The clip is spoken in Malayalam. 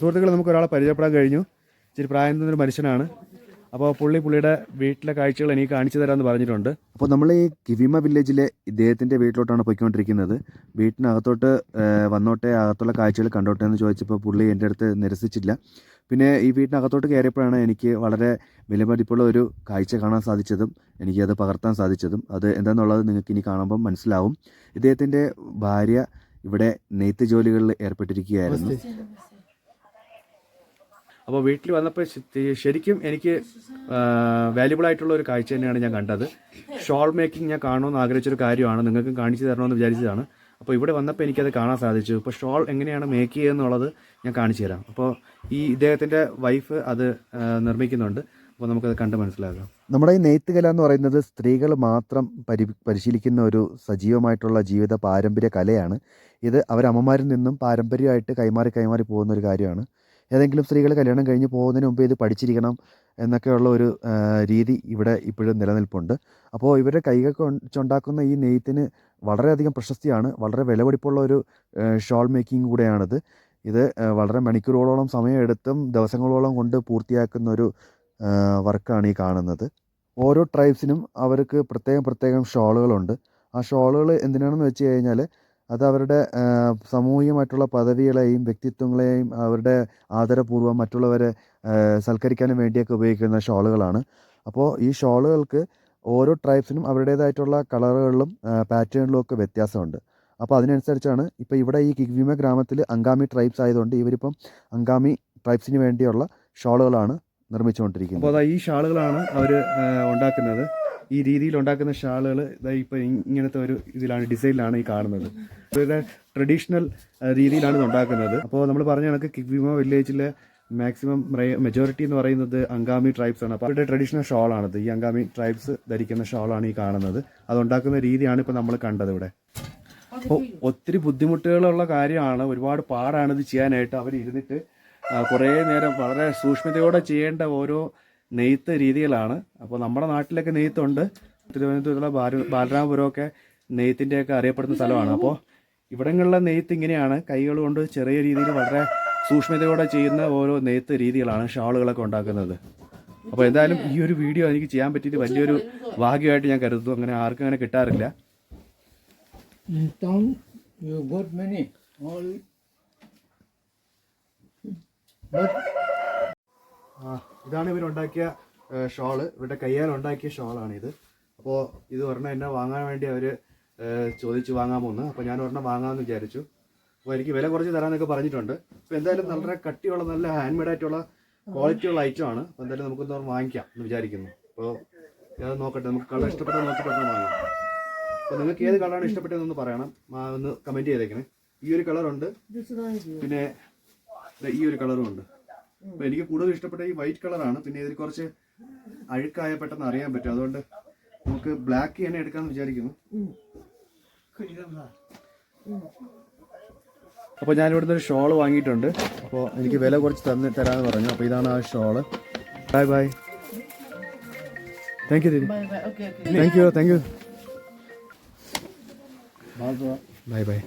സുഹൃത്തുക്കളെ നമുക്ക് ഒരാളെ പരിചയപ്പെടാൻ കഴിഞ്ഞു. ഇച്ചിരി പ്രായം തന്നൊരു മനുഷ്യനാണ്. അപ്പോൾ പുള്ളി പുള്ളിയുടെ വീട്ടിലെ കാഴ്ചകൾ എനിക്ക് കാണിച്ചു തരാമെന്ന് പറഞ്ഞിട്ടുണ്ട്. അപ്പോൾ നമ്മൾ ഈ കിവിമ വില്ലേജിലെ ഇദ്ദേഹത്തിന്റെ വീട്ടിലോട്ടാണ് പോയിക്കൊണ്ടിരിക്കുന്നത്. വീട്ടിനകത്തോട്ട് വന്നോട്ടെ അകത്തുള്ള കാഴ്ചകൾ കണ്ടോട്ടെ എന്ന് ചോദിച്ചപ്പോൾ പുള്ളി എന്റെ അടുത്ത് നിരസിച്ചില്ല. പിന്നെ ഈ വീട്ടിനകത്തോട്ട് കയറിയപ്പോഴാണ് എനിക്ക് വളരെ വിലമതിപ്പുള്ള ഒരു കാഴ്ച കാണാൻ സാധിച്ചതും എനിക്കത് പകർത്താൻ സാധിച്ചതും. അത് എന്താണെന്നുള്ളത് നിങ്ങൾക്ക് ഇനി കാണുമ്പം മനസ്സിലാവും. ഇദ്ദേഹത്തിന്റെ ഭാര്യ ഇവിടെ നെയ്ത്ത് ജോലികളിൽ ഏർപ്പെട്ടിരിക്കുകയായിരുന്നു. അപ്പോൾ വീട്ടിൽ വന്നപ്പോൾ ശരിക്കും എനിക്ക് വാല്യുബിൾ ആയിട്ടുള്ള ഒരു കാഴ്ച തന്നെയാണ് ഞാൻ കണ്ടത്. ഷോൾ മേക്കിംഗ് ഞാൻ കാണുമെന്ന് ആഗ്രഹിച്ചൊരു കാര്യമാണ്. നിങ്ങൾക്ക് കാണിച്ചു തരണമെന്ന് വിചാരിച്ചതാണ്. അപ്പോൾ ഇവിടെ വന്നപ്പോൾ എനിക്കത് കാണാൻ സാധിച്ചു. ഇപ്പോൾ ഷോൾ എങ്ങനെയാണ് മേക്ക് ചെയ്യുക എന്നുള്ളത് ഞാൻ കാണിച്ചു തരാം. അപ്പോൾ ഈ ഇദ്ദേഹത്തിന്റെ വൈഫ് അത് നിർമ്മിക്കുന്നുണ്ട്. അപ്പോൾ നമുക്കത് കണ്ട് മനസ്സിലാക്കാം. നമ്മുടെ ഈ നെയ്ത്ത് കല എന്ന് പറയുന്നത് സ്ത്രീകൾ മാത്രം പരി പരിശീലിക്കുന്ന ഒരു സജീവമായിട്ടുള്ള ജീവിത പാരമ്പര്യ കലയാണ്. ഇത് അവരമ്മമാരിൽ നിന്നും പാരമ്പര്യമായിട്ട് കൈമാറി കൈമാറി പോകുന്ന ഒരു കാര്യമാണ്. ഏതെങ്കിലും സ്ത്രീകൾ കല്യാണം കഴിഞ്ഞ് പോകുന്നതിന് മുമ്പ് ഇത് പഠിച്ചിരിക്കണം എന്നൊക്കെയുള്ള ഒരു രീതി ഇവിടെ ഇപ്പോഴും നിലനിൽപ്പുണ്ട്. അപ്പോൾ ഇവരുടെ കൈകൾ കൊണ്ടുണ്ടാക്കുന്ന ഈ നെയ്ത്തിന് വളരെയധികം പ്രശസ്തിയാണ്. വളരെ വിലപിടിപ്പുള്ള ഒരു ഷോൾ മേക്കിംഗ് കൂടെയാണിത്. ഇത് വളരെ മണിക്കൂറുകളോളം സമയമെടുത്തും ദിവസങ്ങളോളം കൊണ്ട് പൂർത്തിയാക്കുന്ന ഒരു വർക്കാണ് ഈ കാണുന്നത്. ഓരോ ട്രൈബ്സിനും അവർക്ക് പ്രത്യേകം പ്രത്യേകം ഷോളുകളുണ്ട്. ആ ഷോളുകൾ എന്തിനാണെന്ന് വെച്ച് കഴിഞ്ഞാൽ അത് അവരുടെ സാമൂഹികമായിട്ടുള്ള പദവികളെയും വ്യക്തിത്വങ്ങളെയും അവരുടെ ആദരപൂർവം മറ്റുള്ളവരെ സൽക്കരിക്കാനും വേണ്ടിയൊക്കെ ഉപയോഗിക്കുന്ന ഷോളുകളാണ്. അപ്പോൾ ഈ ഷോളുകൾക്ക് ഓരോ ട്രൈബ്സിനും അവരുടേതായിട്ടുള്ള കളറുകളിലും പാറ്റേണിലും ഒക്കെ വ്യത്യാസമുണ്ട്. അപ്പോൾ അതിനനുസരിച്ചാണ് ഇപ്പോൾ ഇവിടെ ഈ കിഗ്വിമ ഗ്രാമത്തിൽ അങ്കാമി ട്രൈബ്സ് ആയതുകൊണ്ട് ഇവരിപ്പം അങ്കാമി ട്രൈബ്സിന് വേണ്ടിയുള്ള ഷോളുകളാണ് നിർമ്മിച്ചുകൊണ്ടിരിക്കുന്നത്. അപ്പോൾ അതാ ഈ ഷാളുകളാണ് അവർ ഉണ്ടാക്കുന്നത്. ഈ രീതിയിൽ ഉണ്ടാക്കുന്ന ഷാളുകൾ ഇപ്പോൾ ഇങ്ങനത്തെ ഒരു ഇതിലാണ് ഡിസൈനിലാണ് ഈ കാണുന്നത്. ഇവരുടെ ട്രഡീഷണൽ രീതിയിലാണ് ഇത് ഉണ്ടാക്കുന്നത്. അപ്പോൾ നമ്മൾ പറഞ്ഞ കണക്ക് കിഗ്വിമ വില്ലേജിലെ മാക്സിമം മെജോറിറ്റി എന്ന് പറയുന്നത് അങ്കാമി ട്രൈബ്സ് ആണ്. അപ്പോൾ അവരുടെ ട്രഡീഷണൽ ഷോളാണിത്. ഈ അങ്കാമി ട്രൈബ്സ് ധരിക്കുന്ന ഷോളാണ് ഈ കാണുന്നത്. അതുണ്ടാക്കുന്ന രീതിയാണ് ഇപ്പോൾ നമ്മൾ കണ്ടത് ഇവിടെ. അപ്പോൾ ഒത്തിരി ബുദ്ധിമുട്ടുകളുള്ള കാര്യമാണ്. ഒരുപാട് പാടാണ് ഇത് ചെയ്യാനായിട്ട് അവർ ഇരുന്നിട്ട് കുറേ നേരം വളരെ സൂക്ഷ്മതയോടെ ചെയ്യേണ്ട ഓരോ നെയ്ത്ത് രീതികളാണ് അപ്പോൾ നമ്മുടെ നാട്ടിലൊക്കെ നെയ്ത്തുണ്ട്. തിരുവനന്തപുരത്തുള്ള ബാല ബാലരാമപുരമൊക്കെ നെയ്ത്തിന്റെയൊക്കെ അറിയപ്പെടുന്ന സ്ഥലമാണ്. അപ്പോൾ ഇവിടങ്ങളിലെ നെയ്ത്ത് ഇങ്ങനെയാണ്. കൈകൾ കൊണ്ട് ചെറിയ രീതിയിൽ വളരെ സൂക്ഷ്മതയോടെ ചെയ്യുന്ന ഓരോ നെയ്ത്ത് രീതികളാണ് ഷാളുകളൊക്കെ ഉണ്ടാക്കുന്നത്. അപ്പോൾ എന്തായാലും ഈ ഒരു വീഡിയോ എനിക്ക് ചെയ്യാൻ പറ്റിയിട്ട് വലിയൊരു ഭാഗ്യമായിട്ട് ഞാൻ കരുതുന്നു. അങ്ങനെ ആർക്കും അങ്ങനെ കിട്ടാറില്ല. But ഇതാണ് ഇവരുണ്ടാക്കിയ ഉണ്ടാക്കിയ ഷോൾ. ഇവരുടെ കയ്യാൽ ഉണ്ടാക്കിയ ഷോളാണ് ഇത് അപ്പോൾ ഇത് ഒരെണ്ണം എന്നെ വാങ്ങാൻ വേണ്ടി അവർ ചോദിച്ചു വാങ്ങാൻ പോകുന്നു അപ്പോൾ ഞാൻ ഒരെണ്ണം വാങ്ങാമെന്ന് വിചാരിച്ചു. അപ്പോൾ എനിക്ക് വില കുറച്ച് തരാമെന്നൊക്കെ പറഞ്ഞിട്ടുണ്ട്. അപ്പോൾ എന്തായാലും നല്ല കട്ടിയുള്ള നല്ല ഹാൻഡ് മെയ്ഡ് ആയിട്ടുള്ള ക്വാളിറ്റി ഉള്ള ഐറ്റം ആണ്. അപ്പോൾ എന്തായാലും നമുക്കൊന്ന് വാങ്ങിക്കാം എന്ന് വിചാരിക്കുന്നു. അപ്പോൾ അത് നോക്കട്ടെ നമുക്ക് കളർ ഇഷ്ടപ്പെട്ട നോക്കിയിട്ട് പെട്ടെന്ന് വാങ്ങാം അപ്പോൾ നിങ്ങൾക്ക് ഏത് കളറാണ് ഇഷ്ടപ്പെട്ടതെന്ന് പറയണം. ഒന്ന് കമന്റ് ചെയ്തേക്കണേ. ഈ ഒരു കളറുണ്ട് പിന്നെ ഈ ഒരു കളറും ഉണ്ട്. അപ്പൊ എനിക്ക് കൂടുതൽ ഇഷ്ടപ്പെട്ട ഈ വൈറ്റ് കളറാണ് പിന്നെ ഇതിൽ കുറച്ച് അഴുക്കായ പെട്ടെന്ന് അറിയാൻ പറ്റും. അതുകൊണ്ട് നമുക്ക് ബ്ലാക്ക് തന്നെ എടുക്കാന്ന് വിചാരിക്കുന്നു. അപ്പോൾ ഞാൻ ഇവിടുന്ന് ഒരു ഷോൾ വാങ്ങിയിട്ടുണ്ട്. അപ്പോൾ എനിക്ക് വില കുറച്ച് തന്ന് തരാമെന്ന് പറഞ്ഞു. അപ്പോൾ ഇതാണ് ആ shawl bye bye thank you Didi thank you thank you bye bye